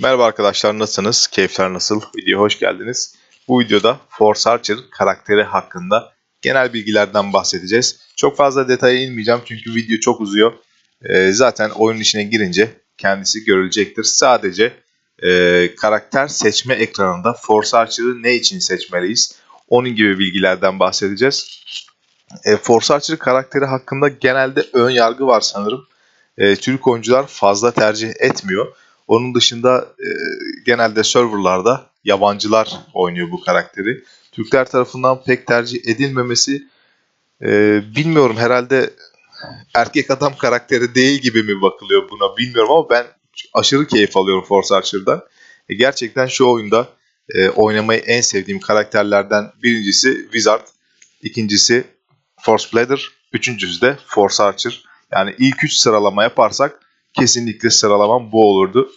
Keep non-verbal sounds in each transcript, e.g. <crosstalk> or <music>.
Merhaba arkadaşlar nasılsınız? Keyifler nasıl? Videoya hoş geldiniz. Bu videoda Force Archer karakteri hakkında genel bilgilerden bahsedeceğiz. Çok fazla detaya inmeyeceğim çünkü video çok uzuyor. Ee, zaten oyunun içine girince kendisi görülecektir. Sadece e, karakter seçme ekranında Force Archer'ı ne için seçmeliyiz? Onun gibi bilgilerden bahsedeceğiz. E, Force Archer karakteri hakkında genelde ön yargı var sanırım. E, Türk oyuncular fazla tercih etmiyor. Onun dışında e, genelde serverlarda yabancılar oynuyor bu karakteri. Türkler tarafından pek tercih edilmemesi e, bilmiyorum herhalde erkek adam karakteri değil gibi mi bakılıyor buna bilmiyorum ama ben aşırı keyif alıyorum Force Archer'dan. E, gerçekten şu oyunda e, oynamayı en sevdiğim karakterlerden birincisi Wizard, ikincisi Force Blader, üçüncüsü de Force Archer. Yani ilk üç sıralama yaparsak kesinlikle sıralamam bu olurdu.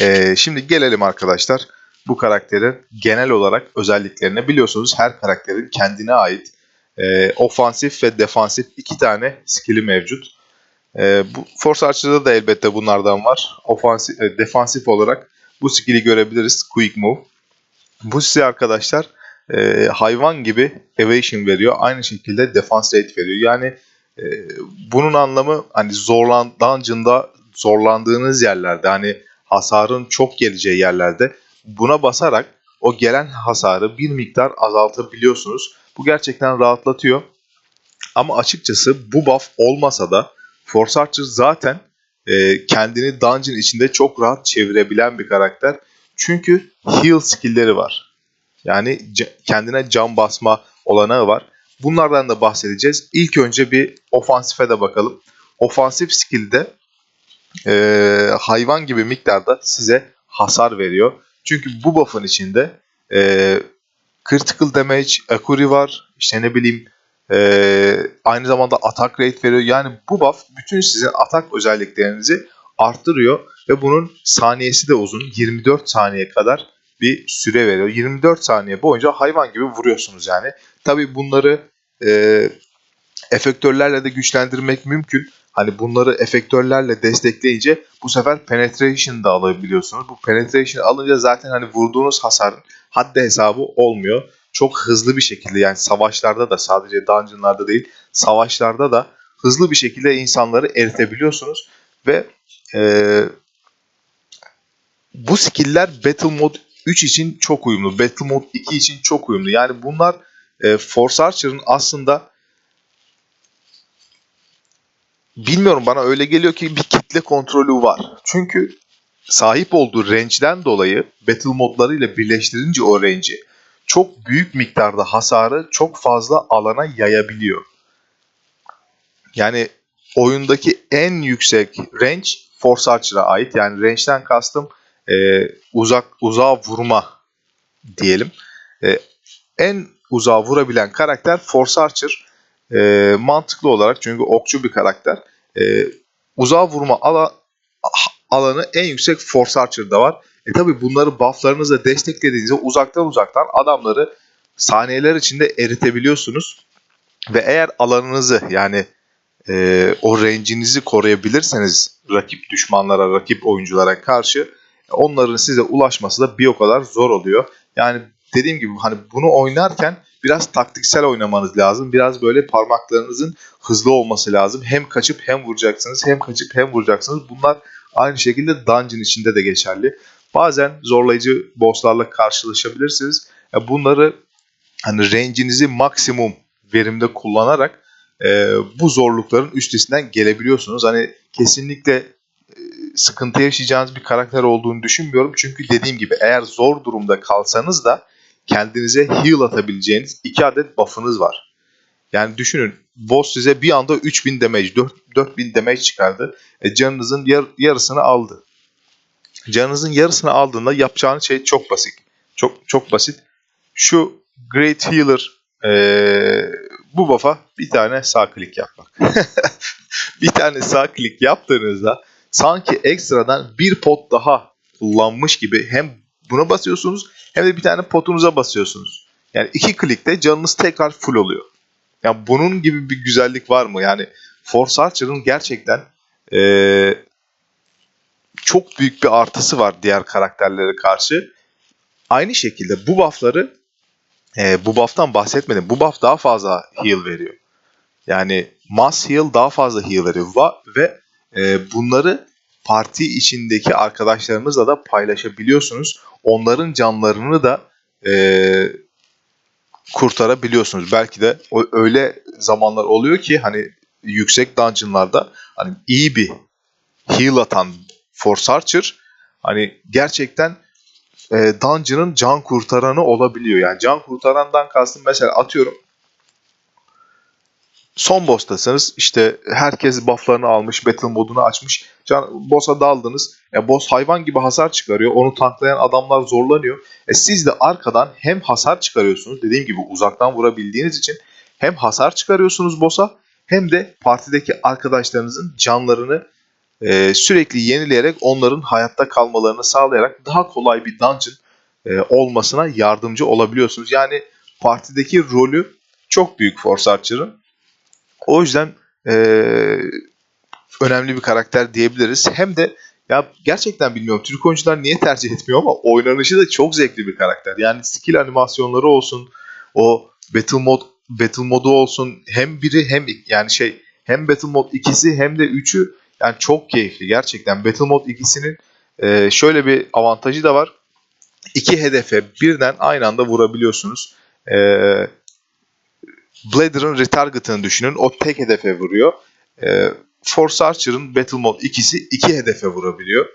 Ee, şimdi gelelim arkadaşlar bu karakterin genel olarak özelliklerine. Biliyorsunuz her karakterin kendine ait e, ofansif ve defansif iki tane skill'i mevcut. E, bu Force Archer'da da elbette bunlardan var. Ofansif, e, defansif olarak bu skill'i görebiliriz. Quick Move. Bu size arkadaşlar e, hayvan gibi evasion veriyor. Aynı şekilde defense rate veriyor. Yani e, bunun anlamı hani zorlan dungeon'da zorlandığınız yerlerde hani hasarın çok geleceği yerlerde buna basarak o gelen hasarı bir miktar azaltabiliyorsunuz. Bu gerçekten rahatlatıyor. Ama açıkçası bu buff olmasa da Force Archer zaten e, kendini dungeon içinde çok rahat çevirebilen bir karakter. Çünkü heal skill'leri var. Yani kendine can basma olanağı var. Bunlardan da bahsedeceğiz. İlk önce bir ofansife de bakalım. Ofansif skill'de e, hayvan gibi miktarda size hasar veriyor. Çünkü bu buff'ın içinde e, critical damage, accuracy var. İşte ne bileyim e, aynı zamanda attack rate veriyor. Yani bu buff bütün sizin atak özelliklerinizi arttırıyor ve bunun saniyesi de uzun. 24 saniye kadar bir süre veriyor. 24 saniye boyunca hayvan gibi vuruyorsunuz yani. Tabii bunları e, efektörlerle de güçlendirmek mümkün. Hani bunları efektörlerle destekleyince bu sefer penetration da alabiliyorsunuz. Bu penetration alınca zaten hani vurduğunuz hasarın haddi hesabı olmuyor. Çok hızlı bir şekilde yani savaşlarda da sadece dungeonlarda değil savaşlarda da hızlı bir şekilde insanları eritebiliyorsunuz ve e, bu skill'ler Battle Mode 3 için çok uyumlu. Battle Mode 2 için çok uyumlu. Yani bunlar e, Force Archer'ın aslında bilmiyorum bana öyle geliyor ki bir kitle kontrolü var. Çünkü sahip olduğu range'den dolayı battle modlarıyla birleştirince o range'i çok büyük miktarda hasarı çok fazla alana yayabiliyor. Yani oyundaki en yüksek range Force Archer'a ait. Yani range'den kastım e, uzak uzağa vurma diyelim. E, en uzağa vurabilen karakter Force Archer e, mantıklı olarak çünkü okçu bir karakter. E, uzağa vurma ala, alanı en yüksek Force Archer'da var. E tabi bunları bufflarınızla desteklediğinizde uzaktan uzaktan adamları saniyeler içinde eritebiliyorsunuz. Ve eğer alanınızı yani e, o range'inizi koruyabilirseniz rakip düşmanlara, rakip oyunculara karşı onların size ulaşması da bir o kadar zor oluyor. Yani dediğim gibi hani bunu oynarken biraz taktiksel oynamanız lazım. Biraz böyle parmaklarınızın hızlı olması lazım. Hem kaçıp hem vuracaksınız, hem kaçıp hem vuracaksınız. Bunlar aynı şekilde dungeon içinde de geçerli. Bazen zorlayıcı bosslarla karşılaşabilirsiniz. Bunları hani range'inizi maksimum verimde kullanarak e, bu zorlukların üstesinden gelebiliyorsunuz. Hani kesinlikle e, sıkıntı yaşayacağınız bir karakter olduğunu düşünmüyorum. Çünkü dediğim gibi eğer zor durumda kalsanız da kendinize heal atabileceğiniz iki adet buff'ınız var. Yani düşünün boss size bir anda 3000 damage, 4, 4000 damage çıkardı. E, canınızın yar, yarısını aldı. Canınızın yarısını aldığında yapacağınız şey çok basit. Çok çok basit. Şu Great Healer ee, bu buff'a bir tane sağ klik yapmak. <laughs> bir tane sağ klik yaptığınızda sanki ekstradan bir pot daha kullanmış gibi hem buna basıyorsunuz hem de bir tane potunuza basıyorsunuz. Yani iki klikte canınız tekrar full oluyor. Yani bunun gibi bir güzellik var mı? Yani Force Archer'ın gerçekten ee, çok büyük bir artısı var diğer karakterlere karşı. Aynı şekilde bu buff'ları e, bu buff'tan bahsetmedim. Bu buff daha fazla heal veriyor. Yani mass heal daha fazla heal veriyor. Ve e, bunları parti içindeki arkadaşlarınızla da paylaşabiliyorsunuz. Onların canlarını da e, kurtarabiliyorsunuz. Belki de o, öyle zamanlar oluyor ki hani yüksek dungeonlarda hani iyi bir heal atan Force Archer hani gerçekten e, dungeon'ın can kurtaranı olabiliyor. Yani can kurtarandan kastım mesela atıyorum son boss'tasınız. işte herkes buff'larını almış, battle modunu açmış. Can, boss'a daldınız. E, boss hayvan gibi hasar çıkarıyor. Onu tanklayan adamlar zorlanıyor. E, siz de arkadan hem hasar çıkarıyorsunuz. Dediğim gibi uzaktan vurabildiğiniz için hem hasar çıkarıyorsunuz boss'a hem de partideki arkadaşlarınızın canlarını e, sürekli yenileyerek onların hayatta kalmalarını sağlayarak daha kolay bir dungeon e, olmasına yardımcı olabiliyorsunuz. Yani partideki rolü çok büyük Force Archer'ın. O yüzden e, önemli bir karakter diyebiliriz. Hem de ya gerçekten bilmiyorum Türk oyuncular niye tercih etmiyor ama oynanışı da çok zevkli bir karakter. Yani skill animasyonları olsun, o battle mod battle modu olsun hem biri hem yani şey hem battle mod ikisi hem de üçü yani çok keyifli gerçekten. Battle Mode ikisinin e, şöyle bir avantajı da var. İki hedefe birden aynı anda vurabiliyorsunuz. E, Blader'ın retarget'ını düşünün. O tek hedefe vuruyor. E, Force Archer'ın Battle Mode ikisi iki hedefe vurabiliyor.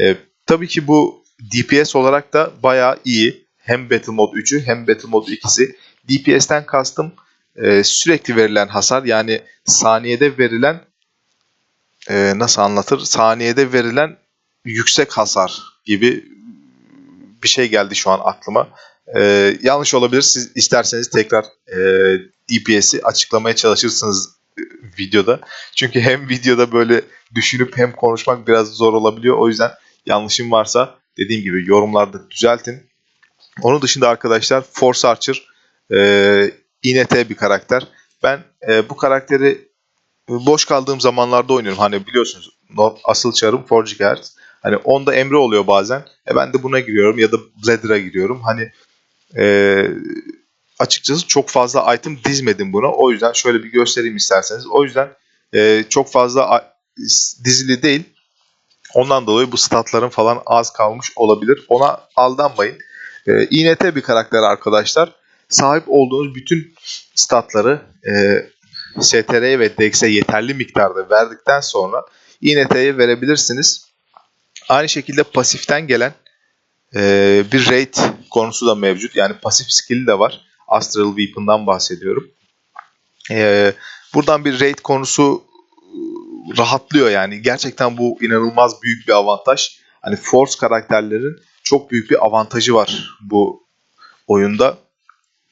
E, tabii ki bu DPS olarak da bayağı iyi. Hem Battle Mode 3'ü hem Battle Mode ikisi. DPS'ten kastım e, sürekli verilen hasar yani saniyede verilen e, nasıl anlatır? Saniyede verilen yüksek hasar gibi bir şey geldi şu an aklıma. E, yanlış olabilir. Siz isterseniz tekrar e, DPS'i açıklamaya çalışırsınız e, videoda. Çünkü hem videoda böyle düşünüp hem konuşmak biraz zor olabiliyor. O yüzden yanlışım varsa dediğim gibi yorumlarda düzeltin. Onun dışında arkadaşlar Force Archer e, INT bir karakter. Ben e, bu karakteri boş kaldığım zamanlarda oynuyorum. Hani biliyorsunuz asıl çarım Forge Heart. Hani onda Emre oluyor bazen. E ben de buna giriyorum ya da Blader'a giriyorum. Hani e, açıkçası çok fazla item dizmedim buna. O yüzden şöyle bir göstereyim isterseniz. O yüzden e, çok fazla dizili değil. Ondan dolayı bu statların falan az kalmış olabilir. Ona aldanmayın. E, INT bir karakter arkadaşlar. Sahip olduğunuz bütün statları e, STR'ye ve DEX'e yeterli miktarda verdikten sonra INT'ye verebilirsiniz. Aynı şekilde pasiften gelen e, bir raid konusu da mevcut. Yani pasif skill de var. Astral Weapon'dan bahsediyorum. E, buradan bir raid konusu rahatlıyor yani. Gerçekten bu inanılmaz büyük bir avantaj. Hani Force karakterlerin çok büyük bir avantajı var bu oyunda.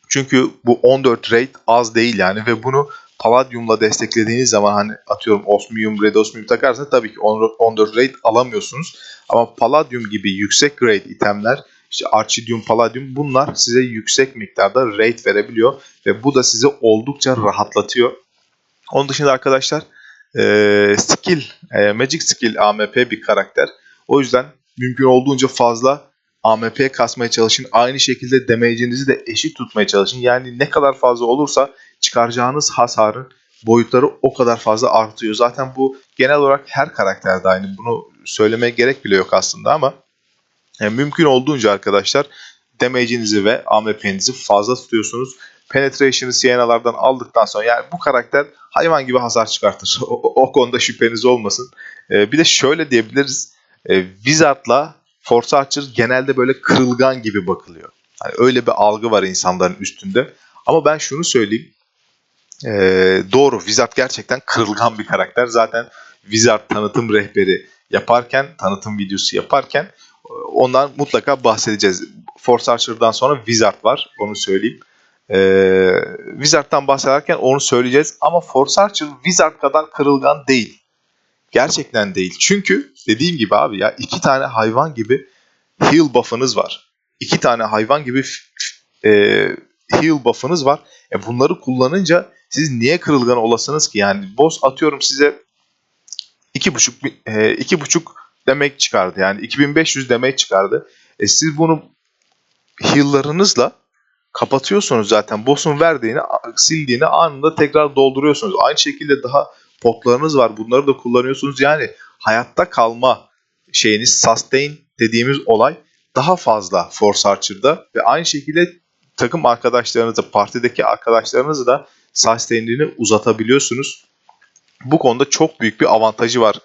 Çünkü bu 14 raid az değil yani ve bunu Palladium'la desteklediğiniz zaman hani atıyorum Osmium, Red Osmium takarsanız tabii ki 14 raid alamıyorsunuz. Ama Palladium gibi yüksek grade itemler işte Archidium, Palladium bunlar size yüksek miktarda raid verebiliyor ve bu da sizi oldukça rahatlatıyor. Onun dışında arkadaşlar e, skill, e, Magic Skill AMP bir karakter. O yüzden mümkün olduğunca fazla AMP kasmaya çalışın. Aynı şekilde damage'inizi de eşit tutmaya çalışın. Yani ne kadar fazla olursa çıkaracağınız hasarın boyutları o kadar fazla artıyor. Zaten bu genel olarak her karakterde aynı. Bunu söylemeye gerek bile yok aslında ama yani mümkün olduğunca arkadaşlar damage'inizi ve AMP'nizi fazla tutuyorsunuz. Penetration'ı Siena'lardan aldıktan sonra yani bu karakter hayvan gibi hasar çıkartır. <laughs> O, o konuda şüpheniz olmasın. Ee, bir de şöyle diyebiliriz. Ee, Wizard'la Force Archer genelde böyle kırılgan gibi bakılıyor. Yani öyle bir algı var insanların üstünde. Ama ben şunu söyleyeyim. Ee, doğru Wizard gerçekten kırılgan bir karakter. Zaten Wizard tanıtım rehberi yaparken, tanıtım videosu yaparken ondan mutlaka bahsedeceğiz. Force Archer'dan sonra Wizard var. Onu söyleyeyim. Ee, Wizard'dan bahsederken onu söyleyeceğiz. Ama Force Archer Wizard kadar kırılgan değil. Gerçekten değil. Çünkü dediğim gibi abi ya iki tane hayvan gibi heal buff'ınız var. İki tane hayvan gibi e, heal buff'ınız var. E bunları kullanınca siz niye kırılgan olasınız ki? Yani boss atıyorum size iki buçuk, e, iki buçuk demek çıkardı. Yani 2500 demek çıkardı. E siz bunu heal'larınızla kapatıyorsunuz zaten. Boss'un verdiğini, sildiğini anında tekrar dolduruyorsunuz. Aynı şekilde daha potlarınız var. Bunları da kullanıyorsunuz. Yani hayatta kalma şeyiniz sustain dediğimiz olay daha fazla Force Archer'da ve aynı şekilde takım arkadaşlarınızı, partideki arkadaşlarınızı da sustain'ini uzatabiliyorsunuz. Bu konuda çok büyük bir avantajı var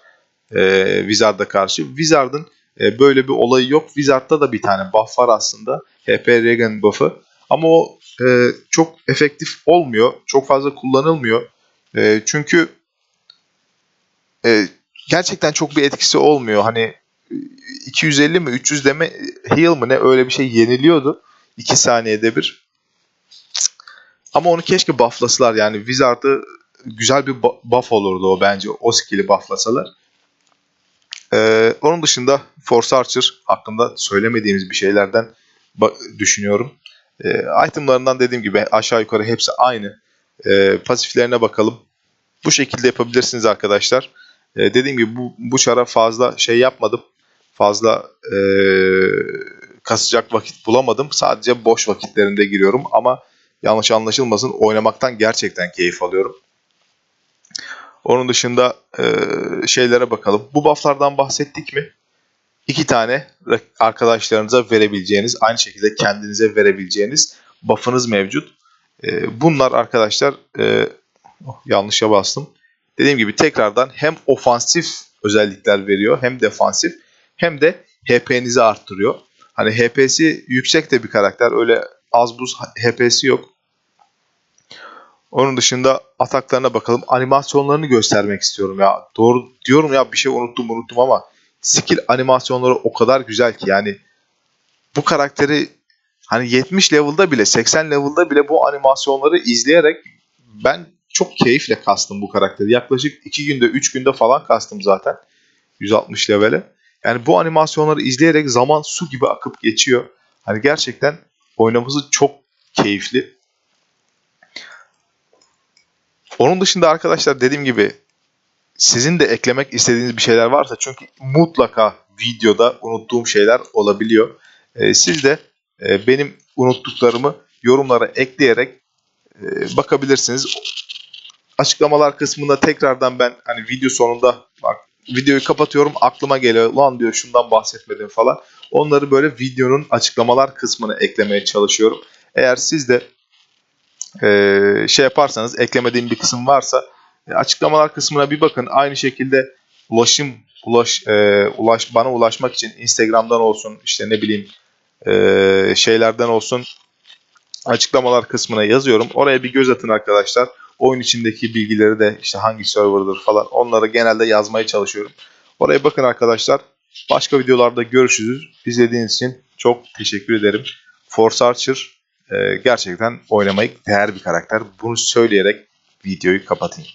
e, Wizard'a karşı. Wizard'ın e, böyle bir olayı yok. Wizard'da da bir tane buff var aslında. HP Regan buff'ı. Ama o e, çok efektif olmuyor. Çok fazla kullanılmıyor. E, çünkü e, gerçekten çok bir etkisi olmuyor. Hani 250 mi 300 deme heal mı ne öyle bir şey yeniliyordu. 2 saniyede bir. Ama onu keşke bufflasalar yani Wizard'ı güzel bir buff olurdu o bence o skill'i bufflasalar. Ee, onun dışında Force Archer hakkında söylemediğimiz bir şeylerden düşünüyorum. Ee, itemlarından dediğim gibi aşağı yukarı hepsi aynı. Ee, pasiflerine bakalım. Bu şekilde yapabilirsiniz arkadaşlar. Ee, dediğim gibi bu, bu çara fazla şey yapmadım. Fazla e, kasacak vakit bulamadım. Sadece boş vakitlerinde giriyorum ama yanlış anlaşılmasın oynamaktan gerçekten keyif alıyorum. Onun dışında e, şeylere bakalım. Bu bufflardan bahsettik mi? İki tane arkadaşlarınıza verebileceğiniz, aynı şekilde kendinize verebileceğiniz buff'ınız mevcut. E, bunlar arkadaşlar e, oh, yanlışa bastım. Dediğim gibi tekrardan hem ofansif özellikler veriyor hem defansif hem de HP'nizi arttırıyor. Hani HP'si yüksek de bir karakter. Öyle az buz HP'si yok. Onun dışında ataklarına bakalım. Animasyonlarını göstermek istiyorum ya. Doğru diyorum ya bir şey unuttum unuttum ama skill animasyonları o kadar güzel ki yani bu karakteri hani 70 level'da bile 80 level'da bile bu animasyonları izleyerek ben çok keyifle kastım bu karakteri. Yaklaşık 2 günde 3 günde falan kastım zaten 160 levele. Yani bu animasyonları izleyerek zaman su gibi akıp geçiyor. Hani gerçekten oynaması çok keyifli. Onun dışında arkadaşlar dediğim gibi sizin de eklemek istediğiniz bir şeyler varsa çünkü mutlaka videoda unuttuğum şeyler olabiliyor. Ee, siz de e, benim unuttuklarımı yorumlara ekleyerek e, bakabilirsiniz. Açıklamalar kısmında tekrardan ben hani video sonunda bak videoyu kapatıyorum aklıma geliyor lan diyor şundan bahsetmedim falan. Onları böyle videonun açıklamalar kısmına eklemeye çalışıyorum. Eğer siz de e, şey yaparsanız eklemediğim bir kısım varsa e, açıklamalar kısmına bir bakın. Aynı şekilde ulaşım ulaş e, ulaş bana ulaşmak için Instagram'dan olsun işte ne bileyim e, şeylerden olsun açıklamalar kısmına yazıyorum. Oraya bir göz atın arkadaşlar. Oyun içindeki bilgileri de işte hangi serverdır falan onları genelde yazmaya çalışıyorum. Oraya bakın arkadaşlar. Başka videolarda görüşürüz. İzlediğiniz için çok teşekkür ederim. Force Archer e, gerçekten oynamayı değer bir karakter. Bunu söyleyerek videoyu kapatayım.